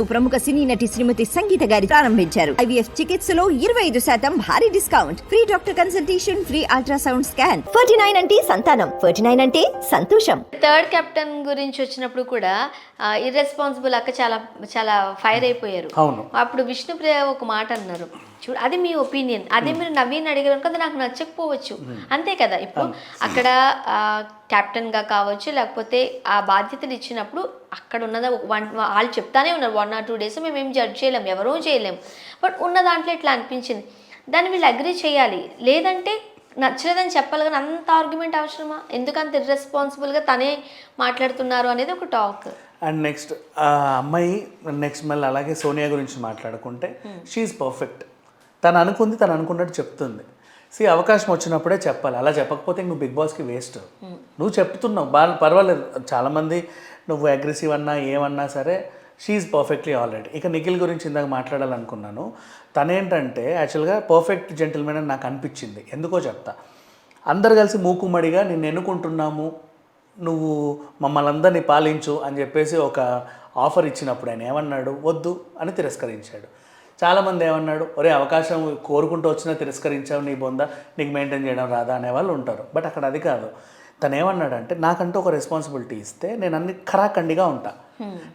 ప్రముఖ సినీ నటి శ్రీమతి సంగీత గారి ప్రారంభించారు. ఐవీఎఫ్ చికిత్సలో ఇరవై ఐదు శాతం భారీ discount. Free doctor consultation free ultrasound scan. Ferty nine అంటే సంతానం. ఫర్టీ నైన్ అంటే సంతోషం. థర్డ్ కెప్టెన్ గురించి వచ్చినప్పుడు కూడా ఇర్రెస్పాన్సిబుల్ అక్క చాలా చాలా ఫైర్ అయిపోయారు. అవును. అప్పుడు విష్ణుప్రియ ఒక మాట అన్నారు. చూడు అది మీ ఒపీనియన్. అదే మీరు నవీన్ అడిగారు కదా నాకు నచ్చకపోవచ్చు. అంతే కదా ఇప్పుడు అక్కడ కెప్టెన్గా కావచ్చు లేకపోతే ఆ బాధ్యతలు ఇచ్చినప్పుడు అక్కడ ఉన్నదా వన్ వాళ్ళు చెప్తానే ఉన్నారు వన్ ఆర్ టూ డేస్ మేము ఏం జడ్జ్ చేయలేం ఎవరూ చేయలేం. బట్ ఉన్న దాంట్లో ఇట్లా అనిపించింది. దాన్ని వీళ్ళు అగ్రి చేయాలి. లేదంటే నచ్చలేదని చెప్పాలి కానీ అంత ఆర్గ్యుమెంట్ అవసరమా? ఎందుకు అంత ఇర్రెస్పాన్సిబుల్గా తనే మాట్లాడుతున్నారు అనేది ఒక టాక్ అండ్ నెక్స్ట్ ఆ అమ్మాయి నెక్స్ట్ మళ్ళీ అలాగే సోనియా గురించి మాట్లాడుకుంటే షీఈ్ పర్ఫెక్ట్ తను అనుకుంది తను అనుకున్నట్టు చెప్తుంది. సి అవకాశం వచ్చినప్పుడే చెప్పాలి. అలా చెప్పకపోతే నువ్వు బిగ్ బాస్కి వేస్ట్. నువ్వు చెప్తున్నావు. బాగా పర్వాలేదు. చాలామంది నువ్వు అగ్రెసివ్ అన్నా ఏమన్నా సరే షీఈ్ పర్ఫెక్ట్లీ ఆల్రెడీ ఇక నిఖిల్ గురించి ఇందాక మాట్లాడాలనుకున్నాను. తనేంటంటే యాక్చువల్గా పర్ఫెక్ట్ జెంటిల్మెన్ అని నాకు అనిపించింది. ఎందుకో చెప్తా. అందరు కలిసి మూకుమ్మడిగా నిన్ను ఎన్నుకుంటున్నాము నువ్వు మమ్మల్ని అందరినీ పాలించు అని చెప్పేసి ఒక ఆఫర్ ఇచ్చినప్పుడు ఆయన ఏమన్నాడు? వద్దు అని తిరస్కరించాడు. చాలామంది ఏమన్నాడు ఒరే అవకాశం కోరుకుంటూ వచ్చినా తిరస్కరించావు నీ బొంద నీకు మెయింటైన్ చేయడం రాదా? అనేవాళ్ళు ఉంటారు. బట్ అక్కడ అది కాదు. తను ఏమన్నాడంటే నాకంటూ ఒక రెస్పాన్సిబిలిటీ ఇస్తే నేను అన్ని ఖరాఖండిగా ఉంటా.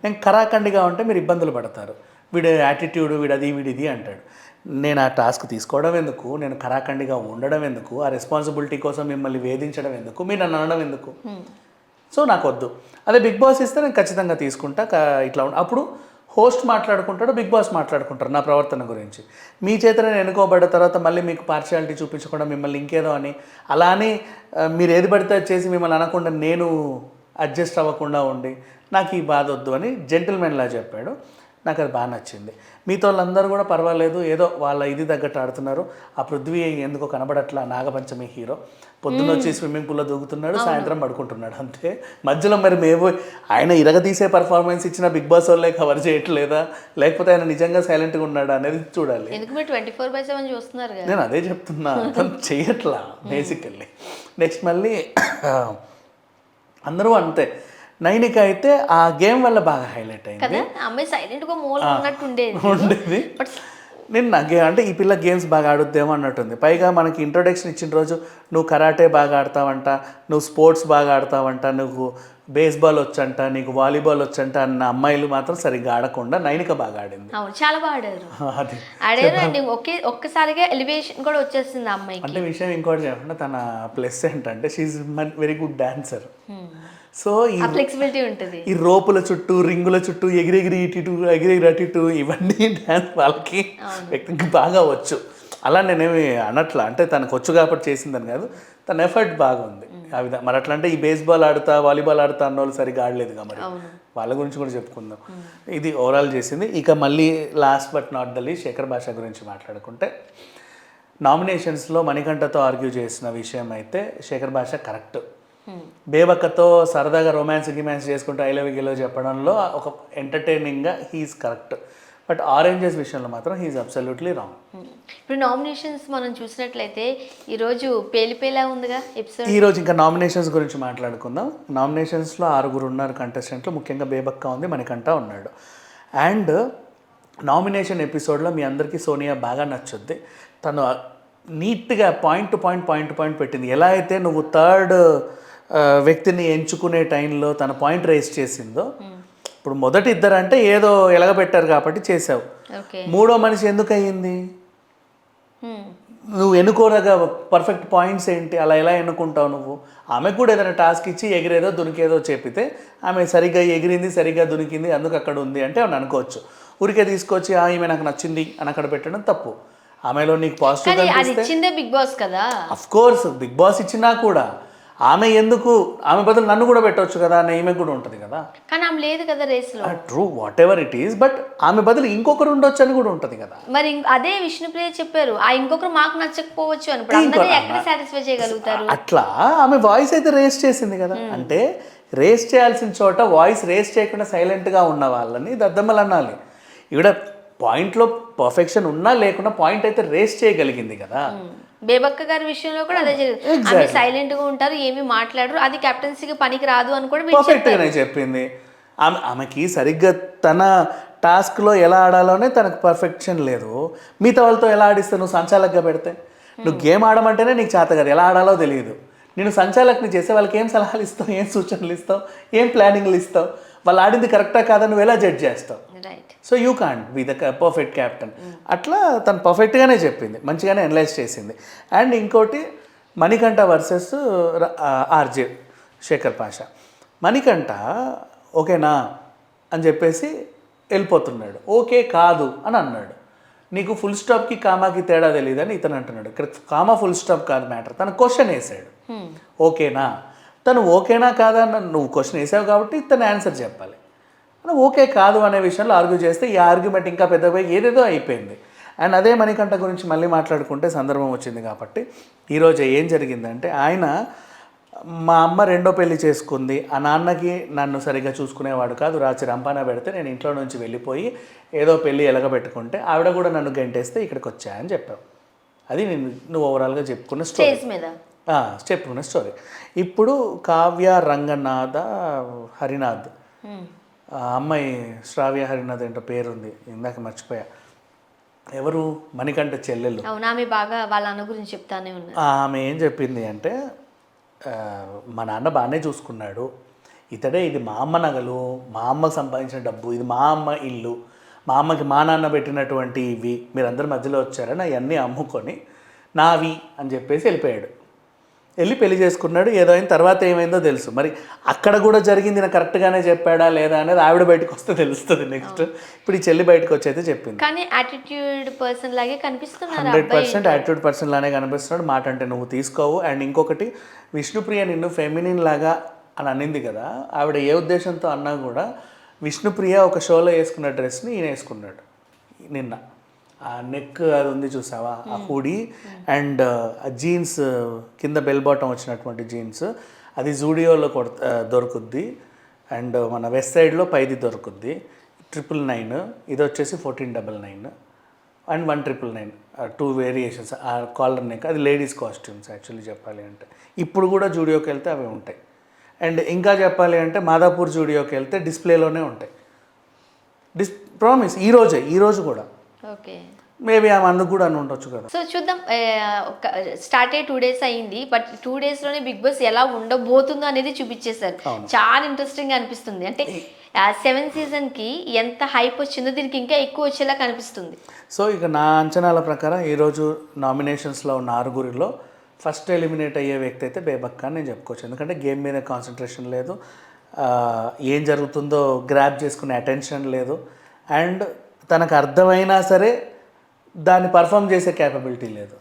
నేను ఖరాఖండిగా ఉంటే మీరు ఇబ్బందులు పడతారు. వీడి యాటిట్యూడ్ వీడది వీడిది అంటాడు. నేను ఆ టాస్క్ తీసుకోవడం ఎందుకు? నేను ఖరాఖండిగా ఉండడం ఎందుకు? ఆ రెస్పాన్సిబిలిటీ కోసం మిమ్మల్ని వేధించడం ఎందుకు? మీరు నన్ను అనడం ఎందుకు? సో నాకు వద్దు అదే బిగ్ బాస్ ఇస్తే నేను ఖచ్చితంగా తీసుకుంటా ఇట్లా అప్పుడు హోస్ట్ మాట్లాడుకుంటాడు బిగ్ బాస్ మాట్లాడుకుంటారు నా ప్రవర్తన గురించి. మీ చేత నేను ఎన్నుకోబడ్డ తర్వాత మళ్ళీ మీకు పార్షియాలిటీ చూపించకుండా మిమ్మల్ని ఇంకేదో అని అలా అని మీరు ఏది పడితే చేసి మిమ్మల్ని అనకుండా నేను అడ్జస్ట్ అవ్వకుండా ఉండి నాకు ఈ బాధ వద్దు అని జెంటిల్మెన్లా చెప్పాడు. నాకు అది బాగా నచ్చింది. మీతో వాళ్ళందరూ కూడా పర్వాలేదు ఏదో వాళ్ళ ఇది తగ్గట్టు ఆడుతున్నారు. ఆ పృథ్వీ ఎందుకో కనబడట్లా నాగపంచమి హీరో. పొద్దున్న వచ్చి స్విమ్మింగ్ పూల్లో దూకుతున్నాడు సాయంత్రం పడుకుంటున్నాడు అంతే. మధ్యలో మరి మేము ఆయన ఇరగదీసే పర్ఫార్మెన్స్ ఇచ్చిన బిగ్ బాస్ వాళ్ళే కవర్ చేయట్లేదా? లేకపోతే ఆయన నిజంగా సైలెంట్గా ఉన్నాడా అనేది చూడాలి. నేను అదే చెప్తున్నా చేయట్లా బేసికల్లీ నెక్స్ట్ మళ్ళీ అందరూ అంతే. నైనిక అయితే ఆ గేమ్ వల్ల బాగా హైలైట్ అయింది. అమ్మాయి సైలెంట్గా మూల ఉన్నట్టు ఉండేది. ఉండేది. బట్ నిన్న గే అంటే ఈ పిల్ల గేమ్స్ బాగా ఆడుద్దేమో అన్నట్టుంది. పైగా మనకి ఇంట్రొడక్షన్ ఇచ్చిన రోజు నువ్వు కరాటే బాగా ఆడతావంట నువ్వు స్పోర్ట్స్ బాగా ఆడతావంట నువ్వు బేస్బాల్ వచ్చంట నీకు వాలీబాల్ వచ్చంట అన్న అమ్మాయిలు మాత్రం సరిగ్గా ఆడకుండా నైనిక బాగా ఆడింది. అవును చాలా బాగా ఆడారు. అది ఆడారు అండి ఒకే ఒక్కసారిగా ఎలివేషన్ కూడా వచ్చేసింది ఆ అమ్మాయికి. అంటే విషయం ఇంకోటి చెప్పండి. తన ప్లస్ ఏంటంటే she's very good dancer so flexibility ఉంటుంది. ఈ రోపుల చుట్టూ రింగుల చుట్టూ ఎగిరెగిరి ఇటు ఎగిరెగిరి అటు ఇటు ఇవన్నీ డ్యాన్స్ వాళ్ళకి వ్యక్తికి బాగా వచ్చు. అలా నేనేమి అనట్లా. అంటే తనకు వచ్చు కాబట్టి చేసిందని కాదు. తన ఎఫర్ట్ బాగా ఉంది ఆ విధంగా మరి అట్లా అంటే ఈ బేస్బాల్ ఆడుతా వాలీబాల్ ఆడుతా అన్న వాళ్ళు సరిగ్గా ఆడలేదు మరి వాళ్ళ గురించి కూడా చెప్పుకుందాం. ఇది ఓవరాల్ చేసింది. ఇక మళ్ళీ last but not the least Shekhar Basha గురించి మాట్లాడుకుంటే నామినేషన్స్లో మణికంఠతో ఆర్గ్యూ చేసిన విషయం అయితే శేఖర్ భాష కరెక్ట్ బేబక్కతో సరదాగా రొమాన్స్ గిమాన్స్ చేసుకుంటూ ఐ లవ్ గిలో చెప్పడంలో ఒక ఎంటర్టైనింగ్గా హీఈస్ కరెక్ట్ బట్ ఆరెంజెస్ విషయంలో మాత్రం హీఈస్ అబ్సల్యూట్లీ రాంగ్ ఇప్పుడు నామినేషన్స్ మనం చూసినట్లయితే ఈరోజు పేలిపేలా ఉందిగా ఎపిసోడ్ ఈరోజు ఇంకా నామినేషన్స్ గురించి మాట్లాడుకుందాం. నామినేషన్స్లో ఆరుగురు ఉన్నారు కంటెస్టెంట్లు ముఖ్యంగా బేబక్క ఉంది మణికంఠ ఉన్నాడు. అండ్ నామినేషన్ ఎపిసోడ్లో మీ అందరికీ సోనియా బాగా నచ్చుద్ది. తను నీట్గా point to point point point పెట్టింది. ఎలా అయితే నువ్వు థర్డ్ వ్యక్తిని ఎంచుకునే టైంలో తన పాయింట్ రేస్ చేసిందో ఇప్పుడు మొదటి ఇద్దరు అంటే ఏదో ఎలగబెట్టారు కాబట్టి చేసావు మూడో మనిషి ఎందుకు అయ్యింది నువ్వు ఎన్నుకోరగా పర్ఫెక్ట్ పాయింట్స్ ఏంటి? అలా ఎలా ఎన్నుకుంటావు నువ్వు? ఆమెకు కూడా ఏదైనా టాస్క్ ఇచ్చి ఎగిరేదో దునికేదో చెప్పితే ఆమె సరిగ్గా ఎగిరింది సరిగ్గా దునికింది అందుకు అక్కడ ఉంది అంటే ఆమెను అనుకోవచ్చు. ఊరికే తీసుకొచ్చి "ఆ, ఈమె నాకు నచ్చింది అని అక్కడ పెట్టడం తప్పు. ఆమెలో నీకు పాజిటివ్ ఇచ్చిందే బిగ్ బాస్ కదా. అఫ్ కోర్స్ బిగ్ బాస్ ఇచ్చినా కూడా ఆమె ఎందుకు ఆమె బదులు నన్ను కూడా పెట్టవచ్చు కదా అనే ఈమె కూడా ఉంటుంది కదా. కానీ ఆమె లేదు కదా రేస్లో true whatever it is but ఆమె బదులు ఇంకొకరు ఉండొచ్చు అని కూడా ఉంటుంది కదా. మరి అదే విష్ణుప్రియ చెప్పారు ఆ ఇంకొకరు మాకు నచ్చకపోవచ్చు అని ఎక్కడ సాటిస్ఫై చేయగలుగుతారు? అట్లా ఆమె వాయిస్ అయితే రేస్ చేసింది కదా. అంటే రేస్ చేయాల్సిన చోట వాయిస్ రేస్ చేయకుండా సైలెంట్గా ఉన్న వాళ్ళని దద్దమ్మలు అనాలి. ఈవిడ పాయింట్లో పర్ఫెక్షన్ ఉన్నా లేకున్నా పాయింట్ అయితే రేస్ చేయగలిగింది కదా. బేబక్క గారి విషయంలో కూడా అదే జరిగింది. సైలెంట్గా ఉంటారు ఏమీ మాట్లాడరు. అది కెప్టెన్సీకి పనికి రాదు అని కూడా వీళ్ళు పర్ఫెక్ట్గానే చెప్పింది. ఆమె ఆమెకి సరిగ్గా తన టాస్క్లో ఎలా ఆడాలోనే తనకు పర్ఫెక్షన్ లేదు. మిగతా వాళ్ళతో ఎలా ఆడిస్తావు నువ్వు సంచాలకుగా పెడితే? నువ్వు గేమ్ ఆడమంటేనే నీకు చేత కదా ఎలా ఆడాలో తెలియదు. నేను సంచాలకుని చేస్తే వాళ్ళకి ఏం సలహాలు ఇస్తావు? ఏం సూచనలు ఇస్తావు? ఏం ప్లానింగ్లు ఇస్తావు? వాళ్ళు ఆడింది కరెక్టా కాదా? నువ్వు ఎలా జడ్జ్ చేస్తావు? So you can't be the perfect captain అట్లా తను పర్ఫెక్ట్గానే చెప్పింది. మంచిగానే అనలైజ్ చేసింది. అండ్ ఇంకోటి మణికంఠ వర్సెస్ ఆర్జే శేఖర్ పాషా. మణికంఠ ఓకేనా అని చెప్పేసి వెళ్ళిపోతున్నాడు. ఓకే కాదు అని అన్నాడు. నీకు ఫుల్ స్టాప్కి కామాకి తేడా తెలియదని ఇతను అంటున్నాడు. ఇక్కడ కామా ఫుల్ స్టాప్ కాదు మ్యాటర్ తను క్వశ్చన్ వేసాడు ఓకేనా? తను ఓకేనా కాదా అన్న నువ్వు క్వశ్చన్ వేసావు కాబట్టి తను ఆన్సర్ చెప్పాలి. మనం ఓకే కాదు అనే విషయంలో ఆర్గ్యూ చేస్తే ఈ ఆర్గ్యుమెంట్ ఇంకా పెద్దపై ఏదేదో అయిపోయింది. అండ్ అదే మణికంఠ గురించి మళ్ళీ మాట్లాడుకుంటే సందర్భం వచ్చింది కాబట్టి ఈరోజు ఏం జరిగిందంటే ఆయన మా అమ్మ రెండో పెళ్ళి చేసుకుంది. ఆ నాన్నకి నన్ను సరిగ్గా చూసుకునేవాడు కాదు. రాచి రంపాన పెడితే నేను ఇంట్లో నుంచి వెళ్ళిపోయి ఏదో పెళ్ళి ఎలగబెట్టుకుంటే ఆవిడ కూడా నన్ను గంటేస్తే ఇక్కడికి వచ్చా అని చెప్పావు. అది నేను నువ్వు ఓవరాల్గా చెప్పుకున్న స్టోరీ చెప్పుకున్న స్టోరీ ఇప్పుడు కావ్య రంగనాథ హరినాథ్. ఆ అమ్మాయి శ్రావ్య హరినాథ్ ఏంటో పేరుంది ఇందాక మర్చిపోయా. ఎవరు? మణికంఠ చెల్లెలు. అవును ఆమె బాగా వాళ్ళ అన్న గురించి చెప్తానే ఉన్నారు. ఆమె ఏం చెప్పింది అంటే మా నాన్న బాగానే చూసుకున్నాడు. ఇతడే ఇది మా అమ్మ నగలు మా అమ్మకు సంపాదించిన డబ్బు ఇది మా అమ్మ ఇల్లు మా అమ్మకి మా నాన్న పెట్టినటువంటి ఇవి మీరందరి మధ్యలో వచ్చారని అవన్నీ అమ్ముకొని నావి అని చెప్పేసి వెళ్ళిపోయాడు. వెళ్ళి పెళ్ళి చేసుకున్నాడు ఏదో అయిన తర్వాత ఏమైందో తెలుసు. మరి అక్కడ కూడా జరిగింది నాకు కరెక్ట్గానే చెప్పాడా లేదా అనేది ఆవిడ బయటకు వస్తే తెలుస్తుంది నెక్స్ట్ ఇప్పుడు ఈ చెల్లి బయటకు వచ్చైతే చెప్పింది. కానీ యాటిట్యూడ్ పర్సన్ లాగే కనిపిస్తున్నారు హండ్రెడ్ పర్సెంట్ యాటిట్యూడ్ పర్సన్ లానే కనిపిస్తున్నాడు. మాట అంటే నువ్వు తీసుకోవు. అండ్ ఇంకొకటి విష్ణుప్రియ నిన్ను ఫెమినిన్ లాగా అని అనింది కదా ఆవిడ ఏ ఉద్దేశంతో అన్నా కూడా విష్ణుప్రియ ఒక షోలో వేసుకున్న డ్రెస్ని ఈయన వేసుకున్నాడు. నిన్న. ఆ నెక్ అది ఉంది చూసావా? ఆ హూడీ అండ్ ఆ జీన్స్ కింద బెల్ బాటం వచ్చినటువంటి జీన్స్ అది జూడియోలో కొడ దొరుకుద్ది. అండ్ మన వెస్ట్ సైడ్లో పైది దొరుకుద్ది. ట్రిపుల్ నైన్ ఇది వచ్చేసి fourteen double nine and one triple nine two variations ఆ కాలర్ నెక్ అది లేడీస్ కాస్ట్యూమ్స్ యాక్చువల్లీ చెప్పాలి అంటే. ఇప్పుడు కూడా జూడియోకి వెళ్తే అవి ఉంటాయి. అండ్ ఇంకా చెప్పాలి అంటే మాదాపూర్ జూడియోకి వెళ్తే డిస్ప్లేలోనే ఉంటాయి. డిస్ ప్రామిస్ ఈ రోజే ఈ రోజు కూడా. ఓకే. మేబీ ఆమె అందుకు కూడా అని ఉండొచ్చు కదా. సో చూద్దాం స్టార్ట్ అయ్యి టూ డేస్ అయింది బట్ టూ డేస్లోనే బిగ్ బాస్ ఎలా ఉండబోతుందో అనేది చూపించేశారు. చాలా ఇంట్రెస్టింగ్ అనిపిస్తుంది. అంటే సెవెన్ సీజన్కి ఎంత హైప్ వచ్చిందో దీనికి ఇంకా ఎక్కువ వచ్చేలా కనిపిస్తుంది. సో ఇక నా అంచనాల ప్రకారం ఈరోజు నామినేషన్స్లో ఉన్న ఆరుగురిలో ఫస్ట్ ఎలిమినేట్ అయ్యే వ్యక్తి అయితే బేబక్క అని నేను చెప్పుకోవచ్చు. ఎందుకంటే గేమ్ మీద కాన్సన్ట్రేషన్ లేదు. ఏం జరుగుతుందో గ్రాప్ చేసుకునే అటెన్షన్ లేదు. అండ్ తనకు అర్థమైనా సరే దాన్ని పర్ఫామ్ చేసే క్యాపబిలిటీ లేదు.